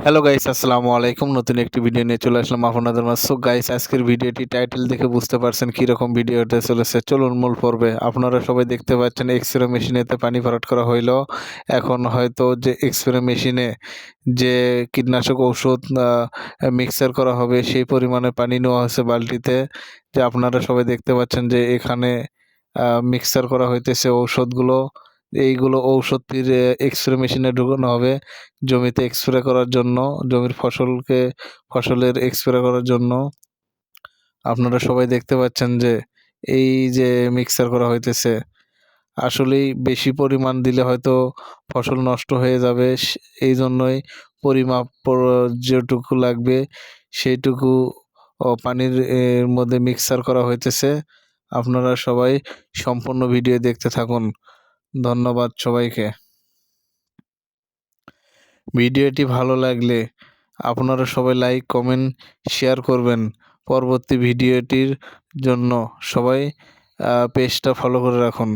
Hello guys আসসালামু আলাইকুম। নতুন একটি ভিডিও নিয়ে চলে আসলাম আপনাদের মাঝে। সো গাইস আজকের ভিডিওটি টাইটেল দেখে বুঝতে পারছেন কীরকম ভিডিও হতে চলেছে। চলুন মূল পর্বে। আপনারা সবাই দেখতে পাচ্ছেন এক্সরে মেশিনেতে পানি ভরাট করা হইল। এখন হয়তো যে এক্সরে মেশিনে যে কীটনাশক ঔষধ মিক্সার করা হবে, সেই পরিমাণে পানি নেওয়া হয়েছে বালতিতে। যে আপনারা সবাই দেখতে পাচ্ছেন যে এখানে মিক্সার করা হইতেছে ঔষধগুলো। এইগুলো ঔষধ ফিরে এক্সরে মেশিনে ঢুকানো হবে জমিতে এক্সরে করার জন্য, জমির ফসলকে, ফসলের এক্সরে করার জন্য। আপনারা সবাই দেখতে পাচ্ছেন যে এই যে মিক্সার করা হইতেছে, আসলেই বেশি পরিমাণ দিলে হয়তো ফসল নষ্ট হয়ে যাবে। এই জন্যই পরিমাপ যেটুকু লাগবে সেইটুকু পানির মধ্যে মিক্সার করা হইতেছে। আপনারা সবাই সম্পূর্ণ ভিডিও দেখতে থাকুন। ধন্যবাদ সবাইকে। ভিডিওটি ভালো লাগলে আপনারা সবাই লাইক কমেন্ট শেয়ার করবেন। পরবর্তী ভিডিওটির জন্য সবাই পেজটা ফলো করে রাখুন।